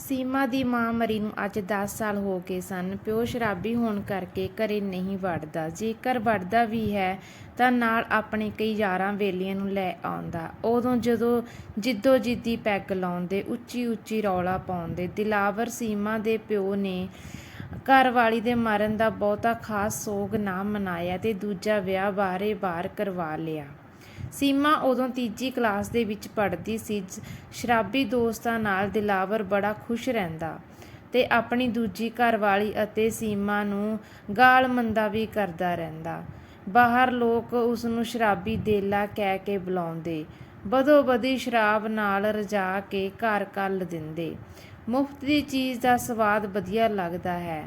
ਸੀਮਾ ਦੀ ਮਾਂ ਮਰੀ ਨੂੰ ਅੱਜ 10 ਸਾਲ ਹੋ ਗਏ ਸਨ। ਪਿਓ ਸ਼ਰਾਬੀ ਹੋਣ ਕਰਕੇ ਘਰੇ ਨਹੀਂ ਵੜਦਾ। ਜੇਕਰ ਵੜਦਾ ਵੀ ਹੈ, ਤਾਂ ਨਾਲ ਆਪਣੇ ਕਈ ਯਾਰਾਂ ਵੇਲੀਆਂ ਨੂੰ ਲੈ ਆਉਂਦਾ। ਉਦੋਂ ਜਦੋਂ ਜਿੱਦੋ ਜਿੱਦੀ ਪੈਗ ਲਾਉਂਦੇ, ਉੱਚੀ ਉੱਚੀ ਰੌਲਾ ਪਾਉਂਦੇ। ਦਿਲਾਵਰ ਸੀਮਾ ਦੇ ਪਿਓ ਨੇ ਘਰ ਵਾਲੀ ਦੇ ਮਰਨ ਦਾ ਬਹੁਤਾ ਖਾਸ ਸੋਗ ਨਾ ਮਨਾਇਆ ਤੇ ਦੂਜਾ ਵਿਆਹ ਬਾਰੇ ਬਾਰ ਕਰਵਾ ਲਿਆ। ਸੀਮਾ ਉਦੋਂ ਤੀਜੀ ਕਲਾਸ ਦੇ ਵਿੱਚ ਪੜ੍ਹਦੀ ਸੀ ਸ਼ਰਾਬੀ ਦੋਸਤਾਂ ਨਾਲ ਦਿਲਾਵਰ ਬੜਾ ਖੁਸ਼ ਰਹਿੰਦਾ ਤੇ ਆਪਣੀ ਦੂਜੀ ਘਰਵਾਲੀ ਅਤੇ ਸੀਮਾ ਨੂੰ ਗਾਲ ਮੰਦਾ ਵੀ ਕਰਦਾ ਰਹਿੰਦਾ। ਬਾਹਰ ਲੋਕ ਉਸ ਨੂੰ ਸ਼ਰਾਬੀ ਦੇਲਾ ਕਹਿ ਕੇ ਬੁਲਾਉਂਦੇ ਬਦੋ ਬਦੀ ਸ਼ਰਾਬ ਨਾਲ ਰਜਾ ਕੇ ਘਰ ਕੱਲ ਦਿੰਦੇ। ਮੁਫਤ ਦੀ ਚੀਜ਼ ਦਾ ਸਵਾਦ ਵਧੀਆ ਲੱਗਦਾ ਹੈ।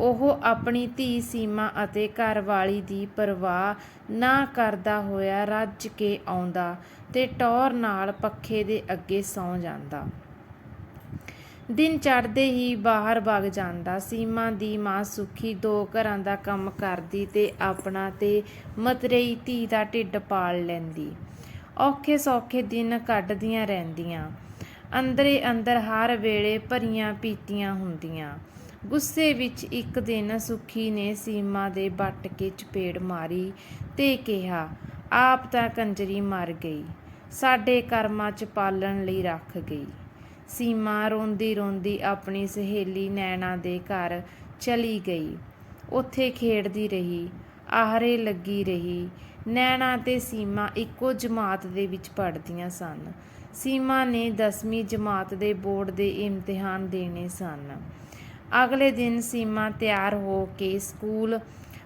ਉਹ ਆਪਣੀ ਧੀ ਸੀਮਾ ਅਤੇ ਘਰਵਾਲੀ ਦੀ ਪਰਵਾਹ ਨਾ ਕਰਦਾ ਹੋਇਆ ਰੱਜ ਕੇ ਆਉਂਦਾ ਤੇ ਟੌਰ ਨਾਲ ਪੱਖੇ ਦੇ ਅੱਗੇ ਸੌਂ ਜਾਂਦਾ। ਦਿਨ ਚੜ੍ਹਦੇ ਹੀ ਬਾਹਰ ਵਗ ਜਾਂਦਾ। ਸੀਮਾ ਦੀ ਮਾਂ ਸੁੱਖੀ ਦੋ ਘਰਾਂ ਦਾ ਕੰਮ ਕਰਦੀ ਤੇ ਆਪਣਾ ਤੇ ਮਤਰੇਈ ਧੀ ਦਾ ਢਿੱਡ ਪਾਲ ਲੈਂਦੀ। ਔਖੇ ਸੌਖੇ ਦਿਨ ਕੱਢਦੀਆਂ ਰਹਿੰਦੀਆਂ। ਅੰਦਰੇ ਅੰਦਰ ਹਰ ਵੇਲੇ ਭਰੀਆਂ ਪੀਤੀਆਂ ਹੁੰਦੀਆਂ। ਗੁੱਸੇ ਵਿੱਚ ਇੱਕ ਦਿਨ ਸੁਖੀ ਨੇ ਸੀਮਾ ਦੇ ਬੱਟ ਕੇ ਚਪੇੜ ਮਾਰੀ ਤੇ ਕਿਹਾ, ਆਪ ਤਾਂ ਕੰਜਰੀ ਮਰ ਗਈ, ਸਾਡੇ ਕਰਮਾਂ 'ਚ ਪਾਲਣ ਲਈ ਰੱਖ ਗਈ। ਸੀਮਾ ਰੋਂਦੀ ਰੋਂਦੀ ਆਪਣੀ ਸਹੇਲੀ ਨੈਣਾ ਦੇ ਘਰ ਚਲੀ ਗਈ। ਉੱਥੇ ਖੇਡਦੀ ਰਹੀ, ਆਹਰੇ ਲੱਗੀ ਰਹੀ। ਨੈਣਾ ਤੇ ਸੀਮਾ ਇੱਕੋ ਜਮਾਤ ਦੇ ਵਿੱਚ ਪੜ੍ਹਦੀਆਂ ਸਨ। ਸੀਮਾ ਨੇ 10ਵੀਂ ਜਮਾਤ ਦੇ ਬੋਰਡ ਦੇ ਇਮਤਿਹਾਨ ਦੇਣੇ ਸਨ। ਅਗਲੇ ਦਿਨ ਸੀਮਾ ਤਿਆਰ ਹੋ ਕੇ ਸਕੂਲ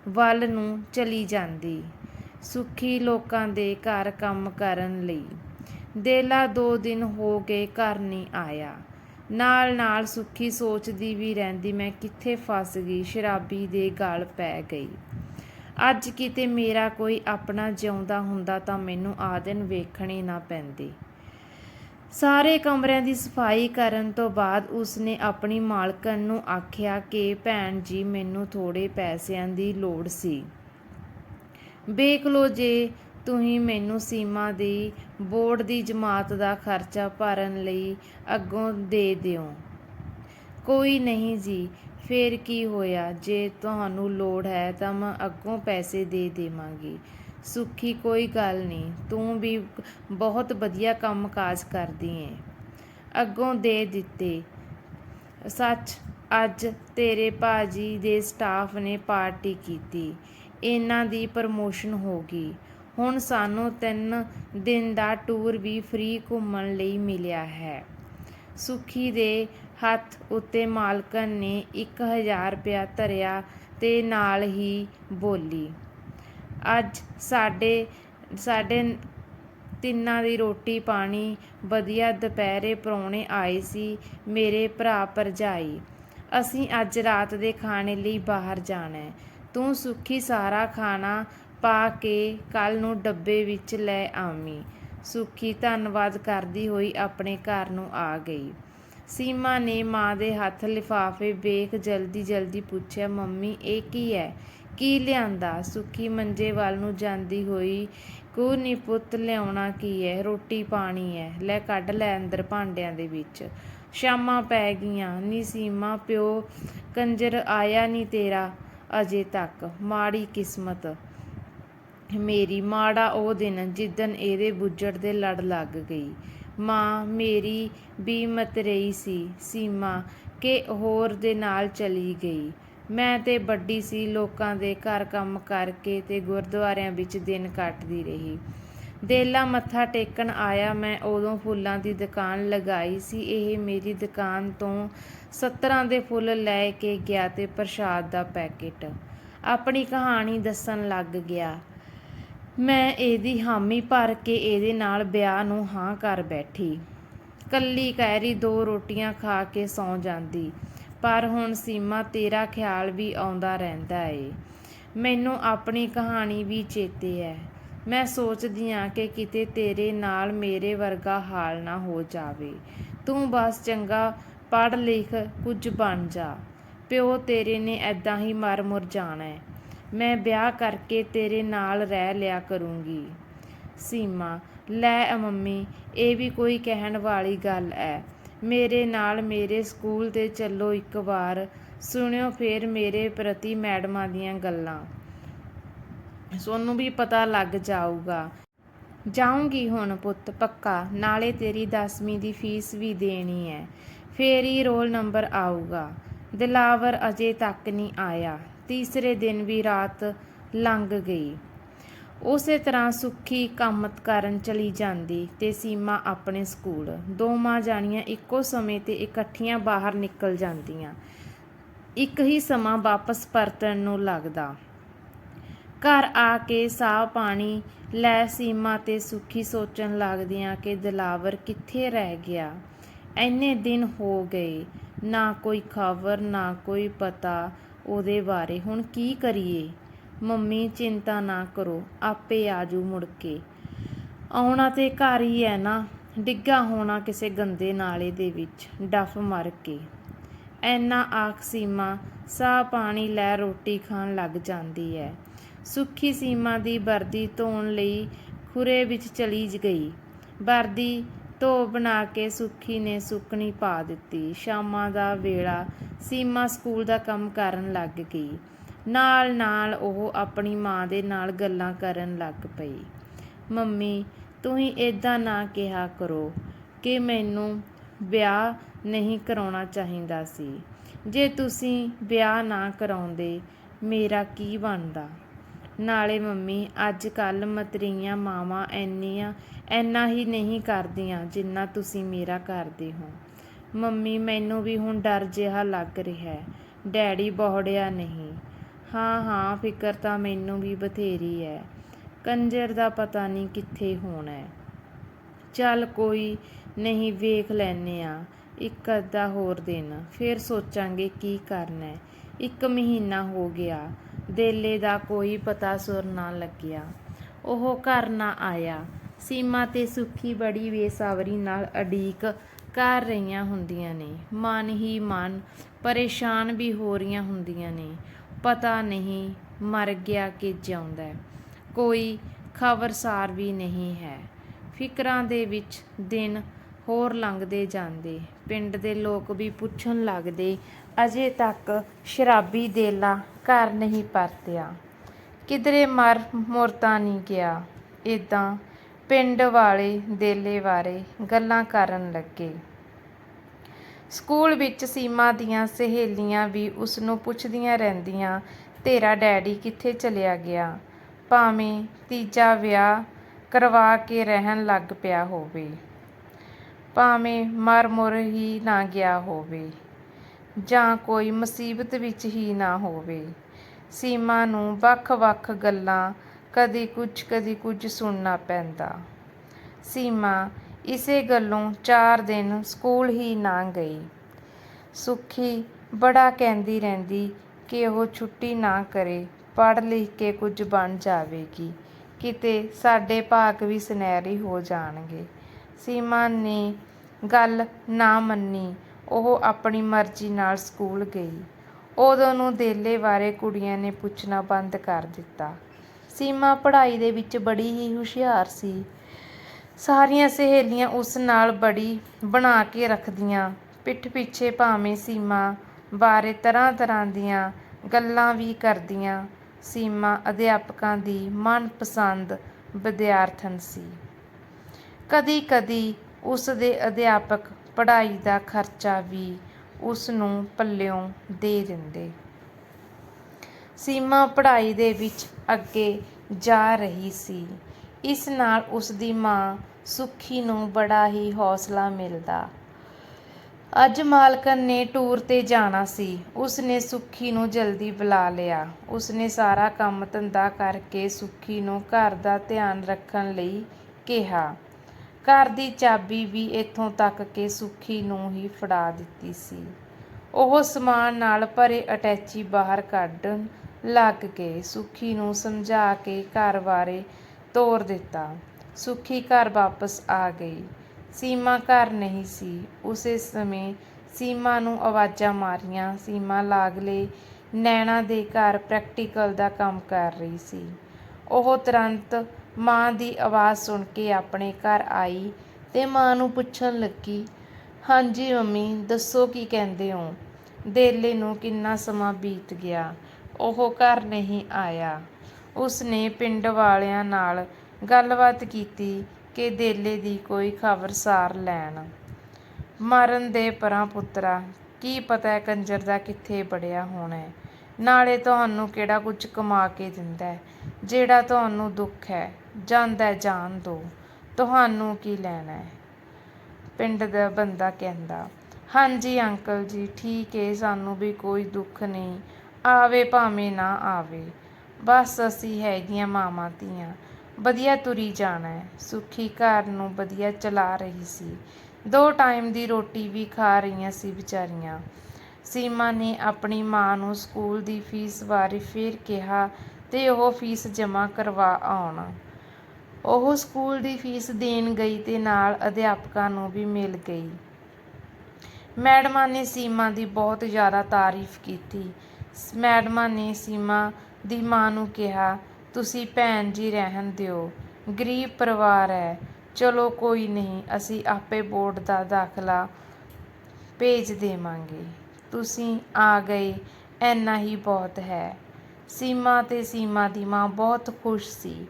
ਵੱਲ ਨੂੰ ਚਲੀ ਜਾਂਦੀ। ਸੁਖੀ ਲੋਕਾਂ ਦੇ ਘਰ ਕੰਮ ਕਰਨ ਲਈ ਦੇਲਾ ਦੋ ਦਿਨ ਹੋ ਗਏ ਘਰ ਨਹੀਂ ਆਇਆ। ਨਾਲ ਨਾਲ ਸੁਖੀ ਸੋਚਦੀ ਵੀ ਰਹਿੰਦੀ, ਮੈਂ ਕਿੱਥੇ ਫਸ ਗਈ? ਸ਼ਰਾਬੀ ਦੇ ਗਲ ਪੈ ਗਈ। ਅੱਜ ਕਿਤੇ ਮੇਰਾ ਕੋਈ ਆਪਣਾ ਜਿਉਂਦਾ ਹੁੰਦਾ ਤਾਂ ਮੈਨੂੰ ਆ ਦਿਨ ਵੇਖਣੇ ਨਾ ਪੈਂਦੇ। ਸਾਰੇ ਕਮਰਿਆਂ ਦੀ ਸਫ਼ਾਈ ਕਰਨ ਤੋਂ ਬਾਅਦ ਉਸਨੇ ਆਪਣੀ ਮਾਲਕਨ ਨੂੰ ਆਖਿਆ ਕਿ, ਭੈਣ ਜੀ, ਮੈਨੂੰ ਥੋੜੇ ਪੈਸਿਆਂ ਦੀ ਲੋੜ ਸੀ। ਵੇਖ ਲਓ ਜੇ ਤੁਸੀਂ ਮੈਨੂੰ ਸੀਮਾ ਦੀ ਬੋਰਡ ਦੀ ਜਮਾਤ ਦਾ ਖਰਚਾ ਭਰਨ ਲਈ ਅੱਗੋਂ ਦੇ ਦਿਓ। ਕੋਈ ਨਹੀਂ ਜੀ, ਫੇਰ ਕੀ ਹੋਇਆ? ਜੇ ਤੁਹਾਨੂੰ ਲੋੜ ਹੈ ਤਾਂ ਮੈਂ ਅੱਗੋਂ ਪੈਸੇ ਦੇ ਦੇਵਾਂਗੀ। ਸੁਖੀ ਕੋਈ ਗੱਲ ਨਹੀਂ, ਤੂੰ ਵੀ ਬਹੁਤ ਵਧੀਆ ਕੰਮ ਕਾਜ ਕਰਦੀ ਏ। ਅੱਗੋਂ ਦੇ ਦਿੱਤੇ, ਸੱਚ, ਅੱਜ ਤੇਰੇ ਭਾਜੀ ਦੇ ਸਟਾਫ ਨੇ ਪਾਰਟੀ ਕੀਤੀ, ਇਹਨਾਂ ਦੀ ਪ੍ਰਮੋਸ਼ਨ ਹੋ ਗਈ। ਹੁਣ ਸਾਨੂੰ ਤਿੰਨ ਦਿਨ ਦਾ ਟੂਰ ਵੀ ਫ੍ਰੀ ਘੁੰਮਣ ਲਈ ਮਿਲਿਆ ਹੈ। ਸੁਖੀ ਦੇ ਹੱਥ ਉੱਤੇ ਮਾਲਕਨ ਨੇ 1000 ਰੁਪਇਆ ਧਰਿਆ ਤੇ ਨਾਲ ਹੀ ਬੋਲੀ ਅੱਜ ਸਾਡੇ ਸਾਡੇ ਤਿੰਨਾਂ ਦੀ ਰੋਟੀ ਪਾਣੀ ਵਧੀਆ ਦੁਪਹਿਰੇ ਪਰੌਣੇ ਆਏ ਸੀ ਮੇਰੇ ਭਰਾ ਭਰਜਾਈ। ਅਸੀਂ ਅੱਜ ਰਾਤ ਦੇ ਖਾਣੇ ਲਈ ਬਾਹਰ ਜਾਣਾ ਤੂੰ ਸੁੱਖੀ ਸਾਰਾ ਖਾਣਾ ਪਾ ਕੇ ਕੱਲ ਨੂੰ ਡੱਬੇ ਵਿੱਚ ਲੈ ਆਵੀਂ। ਸੁੱਖੀ ਧੰਨਵਾਦ ਕਰਦੀ ਹੋਈ ਆਪਣੇ ਘਰ ਨੂੰ ਆ ਗਈ। ਸੀਮਾ ਨੇ ਮਾਂ ਦੇ ਹੱਥ ਲਿਫਾਫੇ ਵੇਖ ਜਲਦੀ ਜਲਦੀ ਪੁੱਛਿਆ, ਮੰਮੀ, ਇਹ ਕੀ ਹੈ? ਕੀ ਲਿਆਂਦਾ? ਸੁੱਖੀ ਮੰਜੇ ਵੱਲ ਨੂੰ ਜਾਂਦੀ ਹੋਈ ਕੋ ਨੀ ਪੁੱਤ, ਲਿਆਉਣਾ ਕੀ ਹੈ ਰੋਟੀ ਪਾਣੀ ਹੈ ਲੈ ਕੱਢ ਲੈ ਅੰਦਰ ਭਾਂਡਿਆਂ ਦੇ ਵਿੱਚ। ਸ਼ਾਮਾਂ ਪੈ ਗਈਆਂ, ਨੀ ਸੀਮਾ ਪਿਓ, ਕੰਜਰ ਆਇਆ ਨਹੀਂ ਤੇਰਾ ਅਜੇ ਤੱਕ। ਮਾੜੀ ਕਿਸਮਤ ਮੇਰੀ, ਮਾੜਾ ਉਹ ਦਿਨ ਜਿੱਦਨ ਇਹਦੇ ਬੁੱਜੜ ਦੇ ਲੜ ਲੱਗ ਗਈ। ਮਾਂ, ਮੇਰੀ ਵੀ ਮਤਰੇਈ ਸੀ ਸੀਮਾ, ਕਿ ਹੋਰ ਦੇ ਨਾਲ ਚਲੀ ਗਈ। ਮੈਂ ਤੇ ਵੱਡੀ ਸੀ, ਲੋਕਾਂ ਦੇ ਘਰ ਕੰਮ ਕਰਕੇ ਤੇ ਗੁਰਦੁਆਰਿਆਂ ਵਿੱਚ ਦਿਨ ਕੱਟਦੀ ਰਹੀ। ਦੇਲਾ ਮੱਥਾ ਟੇਕਣ ਆਇਆ, ਮੈਂ ਉਦੋਂ ਫੁੱਲਾਂ ਦੀ ਦੁਕਾਨ ਲਗਾਈ ਸੀ। ਇਹ ਮੇਰੀ ਦੁਕਾਨ ਤੋਂ 70 ਦੇ ਫੁੱਲ ਲੈ ਕੇ ਗਿਆ ਤੇ ਪ੍ਰਸ਼ਾਦ ਦਾ ਪੈਕੇਟ। ਆਪਣੀ ਕਹਾਣੀ ਦੱਸਣ ਲੱਗ ਗਿਆ। ਮੈਂ ਇਹਦੀ ਹਾਮੀ ਭਰ ਕੇ ਇਹਦੇ ਨਾਲ ਵਿਆਹ ਨੂੰ ਹਾਂ ਕਰ ਬੈਠੀ। ਕੱਲੀ ਕਹਿਰੀ ਦੋ ਰੋਟੀਆਂ ਖਾ ਕੇ ਸੌਂ ਜਾਂਦੀ। ਪਰ ਹੁਣ ਸੀਮਾ ਤੇਰਾ ਖਿਆਲ ਵੀ ਆਉਂਦਾ ਰਹਿੰਦਾ ਏ। ਮੈਨੂੰ ਆਪਣੀ ਕਹਾਣੀ ਵੀ ਚੇਤੇ ਹੈ ਮੈਂ ਸੋਚਦੀ ਹਾਂ ਕਿ ਕਿਤੇ ਤੇਰੇ ਨਾਲ ਮੇਰੇ ਵਰਗਾ ਹਾਲ ਨਾ ਹੋ ਜਾਵੇ। ਤੂੰ ਬਸ ਚੰਗਾ ਪੜ੍ਹ ਲਿਖ ਕੁਝ ਬਣ ਜਾ। ਪਿਓ ਤੇਰੇ ਨੇ ਐਦਾਂ ਹੀ ਮਰ ਮੁਰ ਜਾਣਾ ਹੈ ਮੈਂ ਵਿਆਹ ਕਰਕੇ ਤੇਰੇ ਨਾਲ ਰਹਿ ਲਿਆ ਕਰੂੰਗੀ। ਸੀਮਾ, ਲੈ ਆ ਮੰਮੀ, ਇਹ ਵੀ ਕੋਈ ਕਹਿਣ ਵਾਲੀ ਗੱਲ ਹੈ ਮੇਰੇ ਨਾਲ ਮੇਰੇ ਸਕੂਲ ਤੇ ਚੱਲੋ ਇੱਕ ਵਾਰ। ਸੁਣਿਓ ਫੇਰ ਮੇਰੇ ਪ੍ਰਤੀ ਮੈਡਮਾਂ ਦੀਆਂ ਗੱਲਾਂ। ਸੋਨੂੰ ਵੀ ਪਤਾ ਲੱਗ ਜਾਊਗਾ। ਜਾਊਂਗੀ ਹੁਣ ਪੁੱਤ, ਪੱਕਾ। ਨਾਲੇ ਤੇਰੀ 10ਵੀਂ ਦੀ ਫੀਸ ਵੀ ਦੇਣੀ ਹੈ ਫੇਰ ਹੀ ਰੋਲ ਨੰਬਰ ਆਊਗਾ। ਦਿਲਾਵਰ ਅਜੇ ਤੱਕ ਨਹੀਂ ਆਇਆ। ਤੀਸਰੇ ਦਿਨ ਵੀ ਰਾਤ ਲੰਘ ਗਈ। ਉਸੇ ਤਰ੍ਹਾਂ ਸੁੱਖੀ ਕੰਮ ਕਰਨ ਚਲੀ ਜਾਂਦੀ ਤੇ ਸੀਮਾ ਆਪਣੇ ਸਕੂਲ। ਦੋਵਾਂ ਜਾਣੀਆਂ ਇੱਕੋ ਸਮੇਂ ਤੇ ਇਕੱਠੀਆਂ ਬਾਹਰ ਨਿਕਲ ਜਾਂਦੀਆਂ। ਇੱਕ ਹੀ ਸਮਾਂ ਵਾਪਸ ਪਰਤਣ ਨੂੰ ਲੱਗਦਾ। ਘਰ ਆ ਕੇ ਸਾਹ ਪਾਣੀ ਲੈ ਸੀਮਾ ਤੇ ਸੁੱਖੀ ਸੋਚਣ ਲੱਗਦੀਆਂ ਕਿ ਦਲਾਵਰ ਕਿੱਥੇ ਰਹਿ ਗਿਆ। ਐਨੇ ਦਿਨ ਹੋ ਗਏ, ਨਾ ਕੋਈ ਖਬਰ, ਨਾ ਕੋਈ ਪਤਾ ਉਹਦੇ ਬਾਰੇ ਹੁਣ ਕੀ ਕਰੀਏ? ਮੰਮੀ, ਚਿੰਤਾ ਨਾ ਕਰੋ, ਆਪੇ ਆਜੂ ਮੁੜ ਕੇ। ਆਉਣਾ ਤੇ ਘਰ ਹੀ ਹੈ ਨਾ, ਡਿੱਗਾ ਹੋਣਾ ਕਿਸੇ ਗੰਦੇ ਨਾਲੇ ਦੇ ਵਿੱਚ, ਡੱਫ ਮਰ ਕੇ। ਐਨਾ ਆਖ ਸੀਮਾ, ਸਾਹ ਪਾਣੀ ਲੈ ਰੋਟੀ ਖਾਣ ਲੱਗ ਜਾਂਦੀ ਹੈ ਸੁੱਖੀ ਸੀਮਾ ਦੀ ਵਰਦੀ ਧੋਣ ਲਈ ਖੁਰੇ ਵਿੱਚ ਚਲੀ ਗਈ। ਵਰਦੀ ਧੋ ਬਣਾ ਕੇ ਸੁੱਖੀ ਨੇ ਸੁੱਕਣੀ ਪਾ ਦਿੱਤੀ। ਸ਼ਾਮਾਂ ਦਾ ਵੇਲਾ ਸੀਮਾ ਸਕੂਲ ਦਾ ਕੰਮ ਕਰਨ ਲੱਗ ਗਈ। ਨਾਲ ਨਾਲ ਉਹ ਆਪਣੀ ਮਾਂ ਦੇ ਨਾਲ ਗੱਲਾਂ ਕਰਨ ਲੱਗ ਪਈ। ਮੰਮੀ, ਤੁਸੀਂ ਇਦਾਂ ਨਾ ਕਿਹਾ ਕਰੋ ਕਿ ਮੈਨੂੰ ਵਿਆਹ ਨਹੀਂ ਕਰਾਉਣਾ ਚਾਹੀਦਾ ਸੀ। ਜੇ ਤੁਸੀਂ ਵਿਆਹ ਨਾ ਕਰਾਉਂਦੇ, ਮੇਰਾ ਕੀ ਬਣਦਾ? ਨਾਲੇ ਮੰਮੀ ਅੱਜ ਕੱਲ ਮਤਰੀਆਂ ਮਾਵਾਂ ਐਨੀਆਂ ਐਨਾ ਹੀ ਨਹੀਂ ਕਰਦੀਆਂ ਜਿੰਨਾ ਤੁਸੀਂ ਮੇਰਾ ਕਰਦੇ ਹੋ। ਮੰਮੀ, ਮੈਨੂੰ ਵੀ ਹੁਣ ਡਰ ਜਿਹਾ ਲੱਗ ਰਿਹਾ ਹੈ। ਡੈਡੀ ਬੋਹੜਿਆ ਨਹੀਂ। ਹਾਂ ਹਾਂ, ਫਿਕਰ ਤਾਂ ਮੈਨੂੰ ਵੀ ਬਥੇਰੀ ਹੈ ਕੰਜਰ ਦਾ ਪਤਾ ਨਹੀਂ ਕਿੱਥੇ ਹੋਣਾ ਚੱਲ ਕੋਈ ਨਹੀਂ, ਵੇਖ ਲੈਨੇ ਆ। ਇੱਕ ਅੱਧਾ ਹੋਰ ਦਿਨ, ਫਿਰ ਸੋਚਾਂਗੇ ਕੀ ਕਰਨਾ ਹੈ ਇੱਕ ਮਹੀਨਾ ਹੋ ਗਿਆ, ਦੇਲੇ ਦਾ ਕੋਈ ਪਤਾ ਸੁਰ ਨਾ ਲੱਗਿਆ। ਉਹ ਘਰ ਨਾ ਆਇਆ। ਸੀਮਾ ਤੇ ਸੁੱਖੀ ਬੜੀ ਬੇਸਬਰੀ ਨਾਲ ਅਡੀਕ ਕਰ ਰਹੀਆਂ ਹੁੰਦੀਆਂ ਨੇ। ਮਨ ਹੀ ਮਨ ਪਰੇਸ਼ਾਨ ਵੀ ਹੋ ਰਹੀਆਂ ਹੁੰਦੀਆਂ ਨੇ। ਪਤਾ ਨਹੀਂ ਮਰ ਗਿਆ ਕਿ ਜਿਉਂਦਾ ਕੋਈ ਖਬਰਸਾਰ ਵੀ ਨਹੀਂ ਹੈ। ਫਿਕਰਾਂ ਦੇ ਵਿੱਚ ਦਿਨ ਹੋਰ ਲੰਘਦੇ ਜਾਂਦੇ। ਪਿੰਡ ਦੇ ਲੋਕ ਵੀ ਪੁੱਛਣ ਲੱਗਦੇ, ਅਜੇ ਤੱਕ ਸ਼ਰਾਬੀ ਦੇਲਾ ਘਰ ਨਹੀਂ ਪਰਤਿਆ। ਕਿਧਰੇ ਮਰ ਮੁਰਤਾ ਨਹੀਂ ਗਿਆ। ਇਦਾਂ ਪਿੰਡ ਵਾਲੇ ਦੇਲੇ ਬਾਰੇ ਗੱਲਾਂ ਕਰਨ ਲੱਗੇ। ਸਕੂਲ ਵਿੱਚ ਸੀਮਾ ਦੀਆਂ ਸਹੇਲੀਆਂ ਵੀ ਉਸ ਨੂੰ ਪੁੱਛਦੀਆਂ ਰਹਿੰਦੀਆਂ, ਤੇਰਾ ਡੈਡੀ ਕਿੱਥੇ ਚਲਿਆ ਗਿਆ? ਭਾਵੇਂ ਤੀਜਾ ਵਿਆਹ ਕਰਵਾ ਕੇ ਰਹਿਣ ਲੱਗ ਪਿਆ ਹੋਵੇ, ਭਾਵੇਂ ਮਰ ਮੁਰ ਹੀ ਨਾ ਗਿਆ ਹੋਵੇ, ਜਾਂ ਕੋਈ ਮੁਸੀਬਤ ਵਿੱਚ ਹੀ ਨਾ ਹੋਵੇ। ਸੀਮਾ ਨੂੰ ਵੱਖ-ਵੱਖ ਗੱਲਾਂ ਕਦੀ ਕੁਝ ਕਦੀ ਕੁਝ ਸੁਣਨਾ ਪੈਂਦਾ। ਸੀਮਾ ਇਸੇ ਗੱਲੋਂ ਚਾਰ ਦਿਨ ਸਕੂਲ ਹੀ ਨਾ ਗਈ। ਸੁੱਖੀ ਬੜਾ ਕਹਿੰਦੀ ਰਹਿੰਦੀ ਕਿ ਉਹ ਛੁੱਟੀ ਨਾ ਕਰੇ ਪੜ੍ਹ ਲਿਖ ਕੇ ਕੁਝ ਬਣ ਜਾਵੇਗੀ। ਕਿਤੇ ਸਾਡੇ ਭਾਗ ਵੀ ਸੁਨਹਿਰੀ ਹੋ ਜਾਣਗੇ। ਸੀਮਾ ਨੇ ਗੱਲ ਨਾ ਮੰਨੀ, ਉਹ ਆਪਣੀ ਮਰਜ਼ੀ ਨਾਲ ਸਕੂਲ ਗਈ। ਉਦੋਂ ਨੂੰ ਦੇਲੇ ਬਾਰੇ ਕੁੜੀਆਂ ਨੇ ਪੁੱਛਣਾ ਬੰਦ ਕਰ ਦਿੱਤਾ। ਸੀਮਾ ਪੜ੍ਹਾਈ ਦੇ ਵਿੱਚ ਬੜੀ ਹੀ ਹੁਸ਼ਿਆਰ ਸੀ। ਸਾਰੀਆਂ ਸਹੇਲੀਆਂ ਉਸ ਨਾਲ ਬੜੀ ਬਣਾ ਕੇ ਰੱਖਦੀਆਂ। ਪਿੱਠ ਪਿੱਛੇ ਭਾਵੇਂ ਸੀਮਾ ਬਾਰੇ ਤਰ੍ਹਾਂ ਤਰ੍ਹਾਂ ਦੀਆਂ ਗੱਲਾਂ ਵੀ ਕਰਦੀਆਂ। ਸੀਮਾ ਅਧਿਆਪਕਾਂ ਦੀ ਮਨਪਸੰਦ ਵਿਦਿਆਰਥਣ ਸੀ। ਕਦੀ ਕਦੀ ਉਸ ਦੇ ਅਧਿਆਪਕ ਪੜ੍ਹਾਈ ਦਾ ਖਰਚਾ ਵੀ ਉਸ ਨੂੰ ਪੱਲਿਓਂ ਦੇ ਦਿੰਦੇ। ਸੀਮਾ ਪੜ੍ਹਾਈ ਦੇ ਵਿੱਚ ਅੱਗੇ ਜਾ ਰਹੀ ਸੀ। ਇਸ ਨਾਲ ਉਸ ਦੀ ਮਾਂ ਸੁੱਖੀ ਨੂੰ ਬੜਾ ਹੀ ਹੌਸਲਾ ਮਿਲਦਾ। ਅੱਜ ਮਾਲਕਨ ਨੇ ਟੂਰ ਤੇ ਜਾਣਾ ਸੀ। ਉਸ ਨੇ ਸੁੱਖੀ ਨੂੰ ਜਲਦੀ ਬੁਲਾ ਲਿਆ। ਉਸ ਨੇ ਸਾਰਾ ਕੰਮ ਧੰਦਾ ਕਰਕੇ ਸੁੱਖੀ ਨੂੰ ਘਰ ਦਾ ਧਿਆਨ ਰੱਖਣ ਲਈ ਕਿਹਾ। ਘਰ ਦੀ ਚਾਬੀ ਵੀ ਇੱਥੋਂ ਤੱਕ ਕਿ ਸੁੱਖੀ ਨੂੰ ਹੀ ਫੜਾ ਦਿੱਤੀ ਸੀ। ਉਹ ਸਮਾਨ ਨਾਲ ਭਰੇ ਅਟੈਚੀ ਬਾਹਰ ਕੱਢਣ ਲੱਗ ਗਏ। ਸੁੱਖੀ ਨੂੰ ਸਮਝਾ ਕੇ ਘਰ ਬਾਰੇ ਤੋਰ ਦਿੱਤਾ। ਸੁੱਖੀ ਘਰ ਵਾਪਸ ਆ ਗਈ। ਸੀਮਾ ਘਰ ਨਹੀਂ ਸੀ। ਉਸੇ ਸਮੇਂ ਸੀਮਾ ਨੂੰ ਆਵਾਜ਼ਾਂ ਮਾਰੀਆਂ। ਸੀਮਾ ਲਾਗਲੇ ਨੈਣਾ ਦੇ ਘਰ ਪ੍ਰੈਕਟੀਕਲ ਦਾ ਕੰਮ ਕਰ ਰਹੀ ਸੀ। ਉਹ ਤੁਰੰਤ ਮਾਂ ਦੀ ਆਵਾਜ਼ ਸੁਣ ਕੇ ਆਪਣੇ ਘਰ ਆਈ ਤੇ ਮਾਂ ਨੂੰ ਪੁੱਛਣ ਲੱਗੀ, ਹਾਂਜੀ ਮੰਮੀ, ਦੱਸੋ ਕੀ ਕਹਿੰਦੇ ਹੋ? ਦੇਲੇ ਨੂੰ ਕਿੰਨਾ ਸਮਾਂ ਬੀਤ ਗਿਆ? ਉਹ ਘਰ ਨਹੀਂ ਆਇਆ। ਉਸਨੇ ਪਿੰਡ ਵਾਲਿਆਂ ਨਾਲ ਗੱਲਬਾਤ ਕੀਤੀ ਕਿ ਦੇਲੇ ਦੀ ਕੋਈ ਖਬਰ ਸਾਰ ਲੈਣ। ਮਰਨ ਦੇ ਪਰਾਂ ਪੁੱਤਰਾ, ਕੀ ਪਤਾ ਹੈ ਕੰਜਰ ਦਾ ਕਿੱਥੇ ਬੜਿਆ ਹੋਣਾ ਨਾਲੇ ਤੁਹਾਨੂੰ ਕਿਹੜਾ ਕੁਝ ਕਮਾ ਕੇ ਦਿੰਦਾ ਜਿਹੜਾ ਤੁਹਾਨੂੰ ਦੁੱਖ ਹੈ, ਜਾਂਦਾ ਜਾਣ ਦੋ। ਤੁਹਾਨੂੰ ਕੀ ਲੈਣਾ ਪਿੰਡ ਦਾ ਬੰਦਾ ਕਹਿੰਦਾ, ਹਾਂਜੀ ਅੰਕਲ ਜੀ, ਠੀਕ ਏ ਸਾਨੂੰ ਵੀ ਕੋਈ ਦੁੱਖ ਨਹੀਂ। ਆਵੇ ਭਾਵੇਂ ਨਾ ਆਵੇ। ਬਸ ਅਸੀਂ ਹੈਗੀਆਂ ਮਾਵਾਂ ਧੀਆਂ। ਵਧੀਆ ਤੁਰੀ ਜਾਣਾ ਹੈ। ਸੁਖੀ ਘਰ ਨੂੰ ਵਧੀਆ ਚਲਾ ਰਹੀ ਸੀ। ਦੋ ਟਾਈਮ ਦੀ ਰੋਟੀ ਵੀ ਖਾ ਰਹੀਆਂ ਸੀ ਵਿਚਾਰੀਆਂ। ਸੀਮਾ ਨੇ ਆਪਣੀ ਮਾਂ ਨੂੰ ਸਕੂਲ ਦੀ ਫੀਸ ਬਾਰੇ ਫਿਰ ਕਿਹਾ ਤੇ ਉਹ ਫੀਸ ਜਮ੍ਹਾਂ ਕਰਵਾ ਆਉਣ। ਉਹ ਸਕੂਲ ਦੀ ਫੀਸ ਦੇਣ ਗਈ ਤੇ ਨਾਲ ਅਧਿਆਪਕਾਂ ਨੂੰ ਵੀ ਮਿਲ ਗਈ। ਮੈਡਮਾਂ ਨੇ ਸੀਮਾ ਦੀ ਬਹੁਤ ਜ਼ਿਆਦਾ ਤਾਰੀਫ ਕੀਤੀ। ਸ- ਮੈਡਮਾਂ ਨੇ ਸੀਮਾ ਦੀ ਮਾਂ ਨੂੰ ਕਿਹਾ ਤੁਸੀਂ ਭੈਣ ਜੀ ਰਹਿਣ ਦਿਓ। ਗਰੀਬ ਪਰਿਵਾਰ ਹੈ। ਚਲੋ ਕੋਈ ਨਹੀਂ, ਅਸੀਂ ਆਪੇ ਬੋਰਡ ਦਾ ਦਾਖਲਾ ਭੇਜ ਦੇਵਾਂਗੇ। ਤੁਸੀਂ ਆ ਗਏ ਐਨਾ ਹੀ ਬਹੁਤ ਹੈ। ਸੀਮਾ ਤੇ ਸੀਮਾ ਦੀ ਮਾਂ ਬਹੁਤ ਖੁਸ਼ ਸੀ।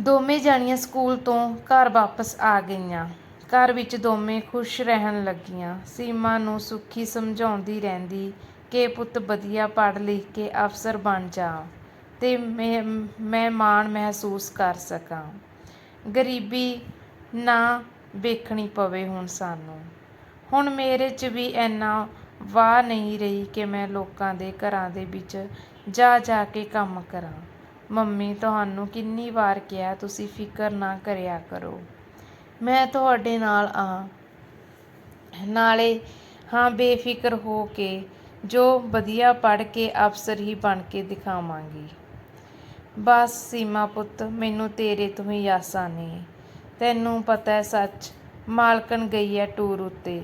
ਦੋਵੇਂ ਜਾਣੀਆਂ ਸਕੂਲ ਤੋਂ ਘਰ ਵਾਪਸ ਆ ਗਈਆਂ। ਘਰ ਵਿੱਚ ਦੋਵੇਂ ਖੁਸ਼ ਰਹਿਣ ਲੱਗੀਆਂ। ਸੀਮਾ ਨੂੰ ਸੁੱਖੀ ਸਮਝਾਉਂਦੀ ਰਹਿੰਦੀ ਕਿ ਪੁੱਤ ਵਧੀਆ ਪੜ੍ਹ ਲਿਖ ਕੇ ਅਫਸਰ ਬਣ ਜਾ। ਤੇ ਮੈਂ ਮੈਂ ਮਾਣ ਮਹਿਸੂਸ ਕਰ ਸਕਾਂ। ਗਰੀਬੀ ਨਾ ਵੇਖਣੀ ਪਵੇ ਹੁਣ ਸਾਨੂੰ। ਹੁਣ ਮੇਰੇ 'ਚ ਵੀ ਇੰਨਾ ਵਾਹ ਨਹੀਂ ਰਹੀ ਕਿ ਮੈਂ ਲੋਕਾਂ ਦੇ ਘਰਾਂ ਦੇ ਵਿੱਚ ਜਾ ਜਾ ਕੇ ਕੰਮ ਕਰਾਂ। ਮੰਮੀ, ਤੁਹਾਨੂੰ ਕਿੰਨੀ ਵਾਰ ਕਿਹਾ, ਤੁਸੀਂ ਫਿਕਰ ਨਾ ਕਰਿਆ ਕਰੋ। ਮੈਂ ਤੁਹਾਡੇ ਨਾਲ ਆ। ਨਾਲੇ, ਹਾਂ, ਬੇਫਿਕਰ ਹੋ ਕੇ ਜੋ ਵਧੀਆ ਪੜ੍ਹ ਕੇ ਅਫਸਰ ਹੀ ਬਣ ਕੇ ਦਿਖਾਵਾਂਗੀ। ਬਸ ਸੀਮਾ ਪੁੱਤ, ਮੈਨੂੰ ਤੇਰੇ ਤੋਂ ਹੀ ਆਸਾਂ ਨੇ। ਤੈਨੂੰ ਪਤਾ ਹੈ ਸੱਚ, ਮਾਲਕਣ ਗਈ ਹੈ ਟੂਰ ਉੱਤੇ।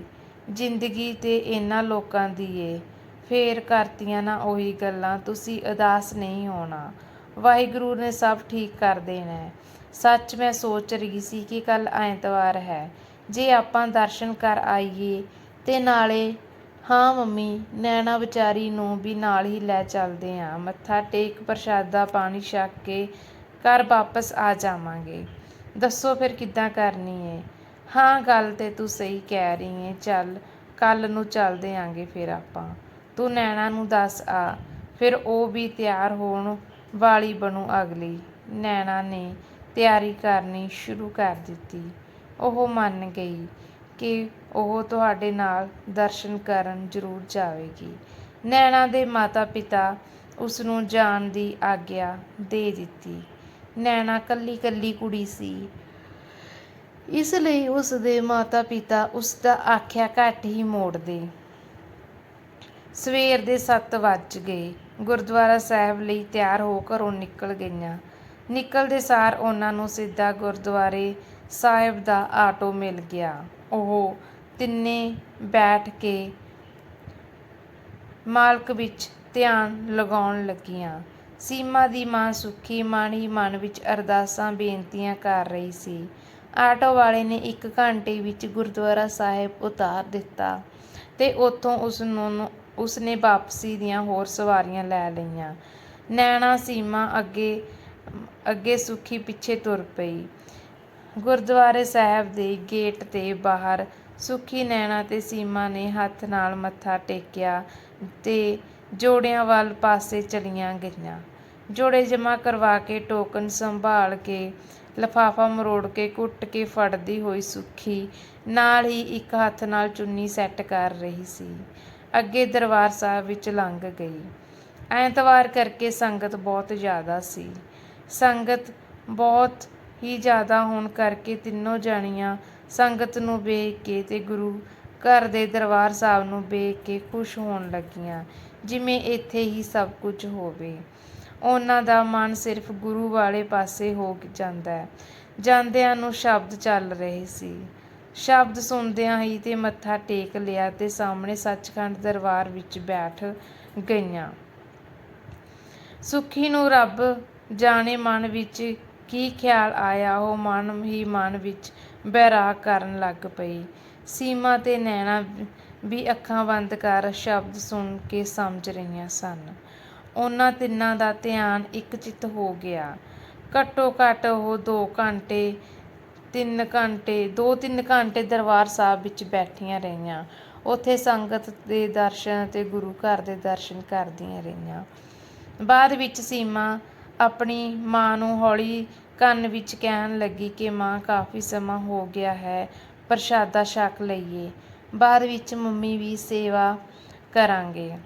ਜ਼ਿੰਦਗੀ ਤੇ ਇਹਨਾਂ ਲੋਕਾਂ ਦੀ ਏ। ਫੇਰ ਕਰਤੀਆਂ ਨਾ ਉਹੀ ਗੱਲਾਂ, ਤੁਸੀਂ ਉਦਾਸ ਨਹੀਂ ਹੋਣਾ। ਵਾਹਿਗੁਰੂ ਨੇ ਸਭ ਠੀਕ ਕਰ ਦੇਣਾ ਸੱਚ ਮੈਂ ਸੋਚ ਰਹੀ ਸੀ ਕਿ ਕੱਲ ਐਤਵਾਰ ਹੈ। ਜੇ ਆਪਾਂ ਦਰਸ਼ਨ ਕਰ ਆਈਏ ਤੇ ਨਾਲੇ ਹਾਂ ਮੰਮੀ, ਨੈਣਾ ਵਿਚਾਰੀ ਨੂੰ ਵੀ ਨਾਲ ਹੀ ਲੈ ਚੱਲਦੇ ਹਾਂ। ਮੱਥਾ ਟੇਕ ਪ੍ਰਸ਼ਾਦਾ ਪਾਣੀ ਛਕ ਕੇ ਘਰ ਵਾਪਸ ਆ ਜਾਵਾਂਗੇ। ਦੱਸੋ ਫਿਰ ਕਿੱਦਾਂ ਕਰਨੀ ਏ? ਹਾਂ, ਗੱਲ ਤੇ ਤੂੰ ਸਹੀ ਕਹਿ ਰਹੀ ਏ। ਚੱਲ ਕੱਲ ਨੂੰ ਚੱਲਦੇ ਆਂਗੇ ਫਿਰ ਆਪਾਂ। ਤੂੰ ਨੈਣਾ ਨੂੰ ਦੱਸ ਆ। ਫਿਰ ਉਹ ਵੀ ਤਿਆਰ ਹੋਣ ਵਾਲੀ ਬਣੂ ਅਗਲੀ। ਨੈਣਾ ਨੇ ਤਿਆਰੀ ਕਰਨੀ ਸ਼ੁਰੂ ਕਰ ਦਿੱਤੀ। ਉਹ ਮੰਨ ਗਈ ਕਿ ਉਹ ਤੁਹਾਡੇ ਨਾਲ ਦਰਸ਼ਨ ਕਰਨ ਜ਼ਰੂਰ ਜਾਵੇਗੀ। ਨੈਣਾ ਦੇ ਮਾਤਾ-ਪਿਤਾ ਉਸ ਨੂੰ ਜਾਣ ਦੀ ਆਗਿਆ ਦੇ ਦਿੱਤੀ। ਨੈਣਾ ਕੱਲੀ ਕੱਲੀ ਕੁੜੀ ਸੀ। ਇਸ ਲਈ ਉਸ ਦੇ ਮਾਤਾ-ਪਿਤਾ ਉਸ ਦਾ ਆਖਿਆ ਘੱਟ ਹੀ ਮੋੜਦੇ। ਸਵੇਰ ਦੇ 7 ਵੱਜ ਗਏ। ਗੁਰਦੁਆਰਾ ਸਾਹਿਬ ਲਈ ਤਿਆਰ ਹੋ ਘਰੋਂ ਨਿਕਲ ਗਈਆਂ। ਨਿਕਲਦੇ ਸਾਰ ਉਹਨਾਂ ਨੂੰ ਸਿੱਧਾ ਗੁਰਦੁਆਰੇ ਸਾਹਿਬ ਦਾ ਆਟੋ ਮਿਲ ਗਿਆ। ਉਹ ਤਿੰਨੇ ਬੈਠ ਕੇ ਮਾਲਕ ਵਿੱਚ ਧਿਆਨ ਲਗਾਉਣ ਲੱਗੀਆਂ। ਸੀਮਾ ਦੀ ਮਾਂ ਸੁੱਖੀ ਮਨ ਹੀ ਮਨ ਵਿੱਚ ਅਰਦਾਸਾਂ, ਬੇਨਤੀਆਂ ਕਰ ਰਹੀ ਸੀ। ਆਟੋ ਵਾਲੇ ਨੇ ਇੱਕ ਘੰਟੇ ਵਿੱਚ ਗੁਰਦੁਆਰਾ ਸਾਹਿਬ ਉਤਾਰ ਦਿੱਤਾ ਤੇ ਉੱਥੋਂ ਉਸ ਨੂੰ, ਉਸਨੇ ਵਾਪਸੀ ਦੀਆਂ ਹੋਰ ਸਵਾਰੀਆਂ ਲੈ ਲਈਆਂ। ਨੈਣਾ ਸੀਮਾ ਅੱਗੇ ਅੱਗੇ ਸੁੱਖੀ ਪਿੱਛੇ ਤੁਰ ਪਈ। ਗੁਰਦੁਆਰੇ ਸਾਹਿਬ ਦੇ ਗੇਟ ਤੇ ਬਾਹਰ ਸੁੱਖੀ ਨੈਣਾ ਤੇ ਸੀਮਾ ਨੇ ਹੱਥ ਨਾਲ ਮੱਥਾ ਟੇਕਿਆ ਤੇ ਜੋੜਿਆਂ ਵੱਲ ਪਾਸੇ ਚਲੀਆਂ ਗਈਆਂ। ਜੋੜੇ ਜਮ੍ਹਾਂ ਕਰਵਾ ਕੇ ਟੋਕਨ ਸੰਭਾਲ ਕੇ ਲਫਾਫਾ ਮਰੋੜ ਕੇ ਕੁੱਟ ਕੇ ਫੜਦੀ ਹੋਈ ਸੁੱਖੀ ਨਾਲ ਹੀ ਇੱਕ ਹੱਥ ਨਾਲ ਚੁੰਨੀ ਸੈੱਟ ਕਰ ਰਹੀ ਸੀ। ਅੱਗੇ ਦਰਬਾਰ ਸਾਹਿਬ ਵਿੱਚ ਲੰਘ ਗਈ। ਐਤਵਾਰ ਕਰਕੇ ਸੰਗਤ ਬਹੁਤ ਜ਼ਿਆਦਾ ਸੀ। ਸੰਗਤ ਬਹੁਤ ਹੀ ਜ਼ਿਆਦਾ ਹੋਣ ਕਰਕੇ ਤਿੰਨੋਂ ਜਣੀਆਂ ਸੰਗਤ ਨੂੰ ਵੇਖ ਕੇ ਤੇ ਗੁਰੂ ਘਰ ਦੇ ਦਰਬਾਰ ਸਾਹਿਬ ਨੂੰ ਵੇਖ ਕੇ ਖੁਸ਼ ਹੋਣ ਲੱਗੀਆਂ, ਜਿਵੇਂ ਇੱਥੇ ਹੀ ਸਭ ਕੁਝ ਹੋਵੇ। ਉਹਨਾਂ ਦਾ ਮਨ ਸਿਰਫ ਗੁਰੂ ਵਾਲੇ ਪਾਸੇ ਹੋ ਜਾਂਦਾ ਹੈ। ਜਾਂਦਿਆਂ ਨੂੰ ਸ਼ਬਦ ਚੱਲ ਰਹੇ ਸੀ। ਸ਼ਬਦ ਸੁਣਦਿਆਂ ਹੀ ਤੇ ਮੱਥਾ ਟੇਕ ਲਿਆ ਤੇ ਸਾਹਮਣੇ ਸੱਚਖੰਡ ਦਰਬਾਰ ਵਿੱਚ ਬੈਠ ਗਈਆਂ। ਸੁਖੀ ਨੂੰ ਰੱਬ ਜਾਣੇ ਮਨ ਵਿੱਚ ਕੀ ਖਿਆਲ ਆਇਆ, ਉਹ ਮਨ ਹੀ ਮਨ ਵਿੱਚ ਬੈਰਾਗ ਕਰਨ ਲੱਗ ਪਈ। ਸੀਮਾ ਤੇ ਨੈਣਾ ਵੀ ਅੱਖਾਂ ਬੰਦ ਕਰ ਸ਼ਬਦ ਸੁਣ ਕੇ ਸਮਝ ਰਹੀਆਂ ਸਨ। ਉਹਨਾਂ ਤਿੰਨਾਂ ਦਾ ਧਿਆਨ ਇੱਕ ਚਿੱਤ ਹੋ ਗਿਆ। ਘੱਟੋ ਘੱਟ ਉਹ ਦੋ ਘੰਟੇ, ਤਿੰਨ ਘੰਟੇ 2-3 ਘੰਟੇ ਦਰਬਾਰ ਸਾਹਿਬ ਵਿੱਚ ਬੈਠੀਆਂ ਰਹੀਆਂ। ਉੱਥੇ ਸੰਗਤ ਦੇ ਦਰਸ਼ਨ ਅਤੇ ਗੁਰੂ ਘਰ ਦੇ ਦਰਸ਼ਨ ਕਰਦੀਆਂ ਰਹੀਆਂ। ਬਾਅਦ ਵਿੱਚ ਸੀਮਾ ਆਪਣੀ ਮਾਂ ਨੂੰ ਹੌਲੀ ਕੰਨ ਵਿੱਚ ਕਹਿਣ ਲੱਗੀ ਕਿ ਮਾਂ ਕਾਫੀ ਸਮਾਂ ਹੋ ਗਿਆ ਹੈ ਪ੍ਰਸ਼ਾਦਾ ਛਕ ਲਈਏ। ਬਾਅਦ ਵਿੱਚ ਮੰਮੀ ਵੀ ਸੇਵਾ ਕਰਾਂਗੇ।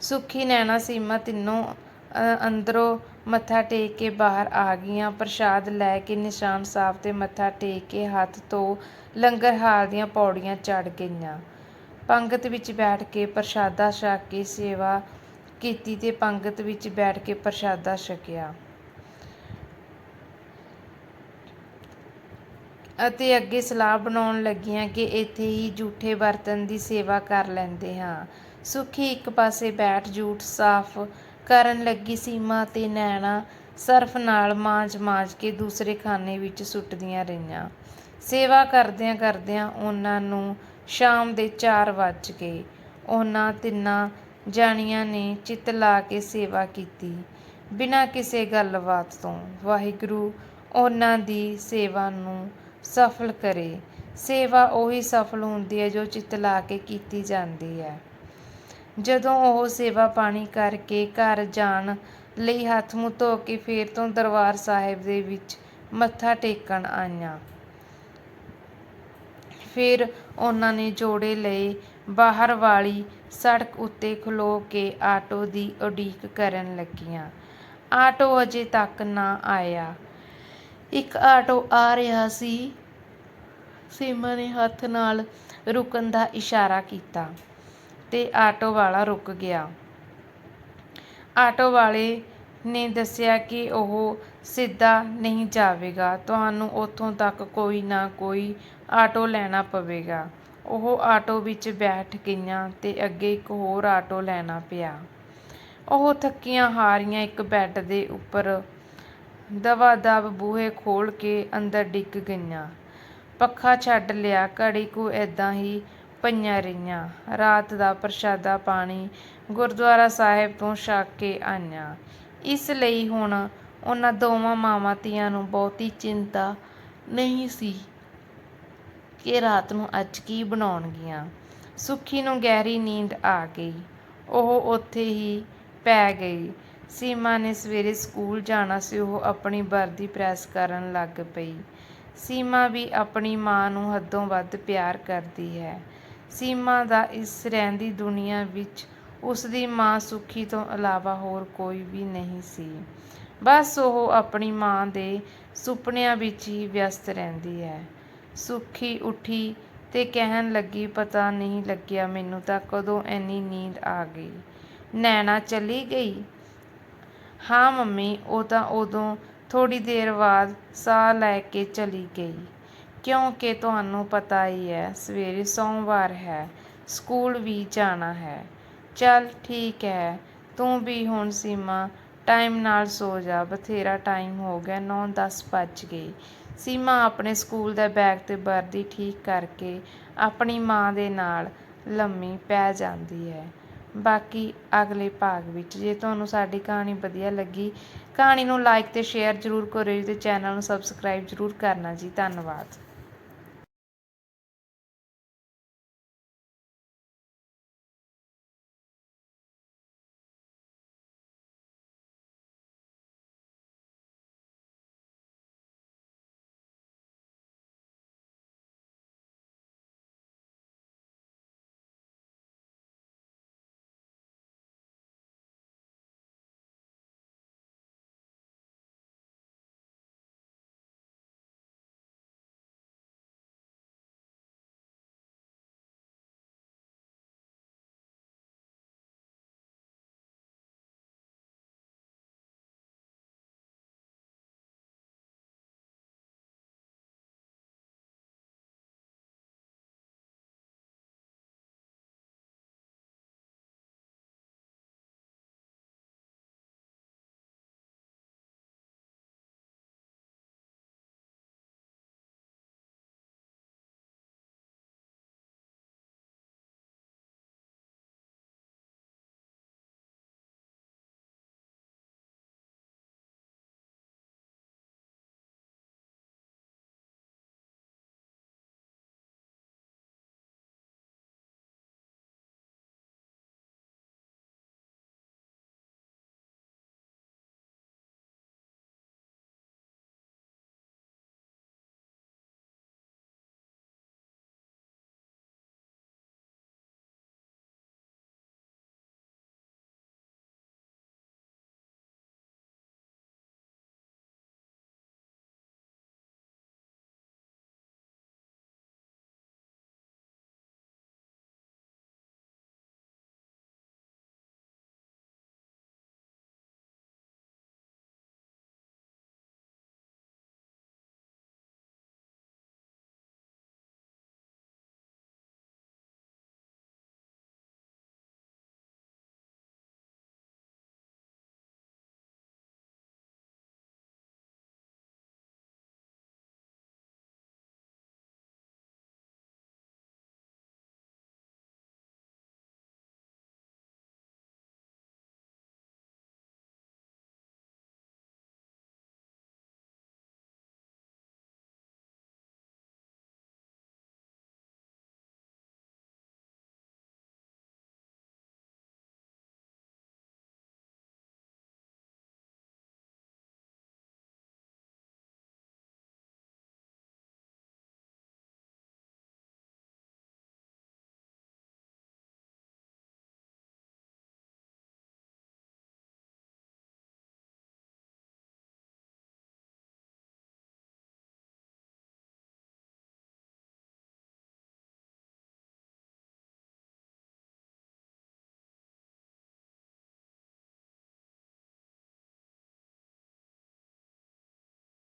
ਸੁੱਖੀ ਨੈਣਾ ਸੀਮਾ ਤਿੰਨੋਂ ਅ, ਅੰਦਰੋਂ ਮੱਥਾ ਟੇਕ ਕੇ ਬਾਹਰ ਆ ਗਈਆਂ। ਪ੍ਰਸ਼ਾਦ ਲੈ ਕੇ ਨਿਸ਼ਾਨ ਸਾਹਿਬ ਤੇ ਮੱਥਾ ਟੇਕ ਕੇ ਹੱਥ ਤੋਂ ਲੰਗਰ ਹਾਲ ਦੀਆਂ ਪੌੜੀਆਂ ਚੜ੍ਹ ਗਈਆਂ। ਪੰਗਤ ਵਿੱਚ ਬੈਠ ਕੇ ਪ੍ਰਸ਼ਾਦਾ ਛਕ ਕੇ ਸੇਵਾ ਕੀਤੀ ਤੇ ਪੰਗਤ ਵਿੱਚ ਬੈਠ ਕੇ ਪ੍ਰਸ਼ਾਦਾ ਛਕਿਆ। ਅਤੇ ਅੱਗੇ ਸਲਾਹ ਬਣਾਉਣ ਲੱਗੀਆਂ ਕਿ ਇੱਥੇ ਹੀ ਜੂਠੇ ਬਰਤਨ ਦੀ ਸੇਵਾ ਕਰ ਲੈਂਦੇ ਹਾਂ। ਸੁੱਖੀ ਇੱਕ ਪਾਸੇ ਬੈਠ ਜੂਠ ਸਾਫ਼ ਕਰਨ ਲੱਗੀ ਸੀਮਾ ਅਤੇ ਨੈਣਾ ਸਰਫ ਨਾਲ ਮਾਂਜ-ਮਾਂਜ ਕੇ ਦੂਸਰੇ ਖਾਨੇ ਵਿੱਚ ਸੁੱਟਦੀਆਂ ਰਹੀਆਂ। ਸੇਵਾ ਕਰਦਿਆਂ ਕਰਦਿਆਂ ਉਹਨਾਂ ਨੂੰ ਸ਼ਾਮ ਦੇ 4 ਵੱਜ ਗਏ। ਉਹਨਾਂ ਤਿੰਨਾਂ ਜਾਣੀਆਂ ਨੇ ਚਿੱਤ ਲਾ ਕੇ ਸੇਵਾ ਕੀਤੀ ਬਿਨਾਂ ਕਿਸੇ ਗੱਲਬਾਤ ਤੋਂ। ਵਾਹਿਗੁਰੂ ਉਹਨਾਂ ਦੀ ਸੇਵਾ ਨੂੰ ਸਫਲ ਕਰੇ। ਸੇਵਾ ਉਹੀ ਸਫਲ ਹੁੰਦੀ ਹੈ ਜੋ ਚਿੱਤ ਲਾ ਕੇ ਕੀਤੀ ਜਾਂਦੀ ਹੈ। ਜਦੋਂ ਉਹ ਸੇਵਾ ਪਾਣੀ ਕਰਕੇ ਘਰ ਜਾਣ ਲਈ ਹੱਥ ਮੂੰਹ ਧੋ ਕੇ ਫੇਰ ਤੋਂ ਦਰਬਾਰ ਸਾਹਿਬ ਦੇ ਵਿੱਚ ਮੱਥਾ ਟੇਕਣ ਆਈਆਂ। ਫਿਰ ਉਹਨਾਂ ਨੇ ਜੋੜੇ ਲਏ ਬਾਹਰ ਵਾਲੀ ਸੜਕ ਉੱਤੇ ਖਲੋ ਕੇ ਆਟੋ ਦੀ ਉਡੀਕ ਕਰਨ ਲੱਗੀਆਂ। ਆਟੋ ਅਜੇ ਤੱਕ ਨਾ ਆਇਆ। ਇੱਕ ਆਟੋ ਆ ਰਿਹਾ ਸੀ। ਸੀਮਾ ਨੇ ਹੱਥ ਨਾਲ ਰੁਕਣ ਦਾ ਇਸ਼ਾਰਾ ਕੀਤਾ ਤੇ ਆਟੋ ਵਾਲਾ ਰੁਕ ਗਿਆ। ਆਟੋ ਵਾਲੇ ਨੇ ਦੱਸਿਆ ਕਿ ਉਹ ਸਿੱਧਾ ਨਹੀਂ ਜਾਵੇਗਾ। ਤੁਹਾਨੂੰ ਉੱਥੋਂ ਤੱਕ ਕੋਈ ਨਾ ਕੋਈ ਆਟੋ ਲੈਣਾ ਪਵੇਗਾ। ਉਹ ਆਟੋ ਵਿੱਚ ਬੈਠ ਗਈਆਂ ਤੇ ਅੱਗੇ ਇੱਕ ਹੋਰ ਆਟੋ ਲੈਣਾ ਪਿਆ। ਉਹ ਥੱਕੀਆਂ ਹਾਰੀਆਂ ਇੱਕ ਬੈੱਡ ਦੇ ਉੱਪਰ ਦਵਾ ਦਬ ਬੂਹੇ ਖੋਲ ਕੇ ਅੰਦਰ ਡਿੱਗ ਗਈਆਂ। ਪੱਖਾ ਛੱਡ ਲਿਆ, ਘੜੀ ਕੁ ਏਦਾਂ ਹੀ ਪਈਆਂ ਰਹੀਆਂ। ਰਾਤ ਦਾ ਪ੍ਰਸ਼ਾਦਾ ਪਾਣੀ ਗੁਰਦੁਆਰਾ ਸਾਹਿਬ ਤੋਂ ਛਕ ਕੇ ਆਈਆਂ। ਇਸ ਲਈ ਹੁਣ ਉਹਨਾਂ ਦੋਵਾਂ ਮਾਵਾਂ ਧੀਆਂ ਨੂੰ ਬਹੁਤੀ ਚਿੰਤਾ ਨਹੀਂ ਸੀ ਕਿ ਰਾਤ ਨੂੰ ਅੱਜ ਕੀ ਬਣਾਉਣਗੀਆਂ। ਸੁੱਖੀ ਨੂੰ ਗਹਿਰੀ ਨੀਂਦ ਆ ਗਈ। ਉਹ ਉੱਥੇ ਹੀ ਪੈ ਗਈ। ਸੀਮਾ ਨੇ ਸਵੇਰੇ ਸਕੂਲ ਜਾਣਾ ਸੀ, ਉਹ ਆਪਣੀ ਵਰਦੀ ਪ੍ਰੈਸ ਕਰਨ ਲੱਗ ਪਈ। ਸੀਮਾ ਵੀ ਆਪਣੀ ਮਾਂ ਨੂੰ ਹੱਦੋਂ ਵੱਧ ਪਿਆਰ ਕਰਦੀ ਹੈ। ਸੀਮਾ ਦਾ ਇਸ ਰਹਿੰਦੀ ਦੁਨੀਆ ਵਿੱਚ ਉਸ ਦੀ ਮਾਂ ਸੁਖੀ ਤੋਂ ਇਲਾਵਾ ਹੋਰ ਕੋਈ ਵੀ ਨਹੀਂ ਸੀ। ਬਸ ਉਹ ਆਪਣੀ ਮਾਂ ਦੇ ਸੁਪਨਿਆਂ ਵਿੱਚ ਹੀ ਵਿਅਸਤ ਰਹਿੰਦੀ ਹੈ। ਸੁਖੀ ਉੱਠੀ ਤੇ ਕਹਿਣ ਲੱਗੀ, ਪਤਾ ਨਹੀਂ ਲੱਗਿਆ ਮੈਨੂੰ ਤਾਂ ਕਦੋਂ ਐਨੀ ਨੀਂਦ ਆ ਗਈ। ਨੈਣਾ ਚਲੀ ਗਈ? ਹਾਂ ਮੰਮੀ, ਉਹ ਤਾਂ ਉਦੋਂ ਥੋੜ੍ਹੀ ਦੇਰ ਬਾਅਦ ਸਾਹ ਲੈ ਕੇ ਚਲੀ ਗਈ। ਕਿਉਂਕਿ ਤੁਹਾਨੂੰ ਪਤਾ ਹੀ ਹੈ, ਸਵੇਰੇ ਸੋਮਵਾਰ ਹੈ, ਸਕੂਲ ਵੀ ਜਾਣਾ ਹੈ। ਚੱਲ ਠੀਕ ਹੈ, ਤੂੰ ਵੀ ਹੁਣ ਸੀਮਾ, ਟਾਈਮ ਨਾਲ ਸੋ ਜਾ। ਬਥੇਰਾ ਟਾਈਮ ਹੋ ਗਿਆ, ਨੌ ਦਸ ਵੱਜ ਗਏ। ਸੀਮਾ ਆਪਣੇ ਸਕੂਲ ਦਾ ਬੈਗ ਤੇ ਵਰਦੀ ਠੀਕ ਕਰਕੇ ਆਪਣੀ ਮਾਂ ਦੇ ਨਾਲ ਲੰਮੀ ਪੈ ਜਾਂਦੀ ਹੈ। ਬਾਕੀ ਅਗਲੇ ਭਾਗ ਵਿੱਚ। ਜੇ ਤੁਹਾਨੂੰ ਸਾਡੀ ਕਹਾਣੀ ਵਧੀਆ ਲੱਗੀ, ਕਹਾਣੀ ਨੂੰ ਲਾਈਕ ਤੇ ਸ਼ੇਅਰ ਜ਼ਰੂਰ ਕਰਿਓ ਜੀ ਤੇ ਚੈਨਲ ਨੂੰ ਸਬਸਕ੍ਰਾਈਬ ਜ਼ਰੂਰ ਕਰਨਾ ਜੀ। ਧੰਨਵਾਦ।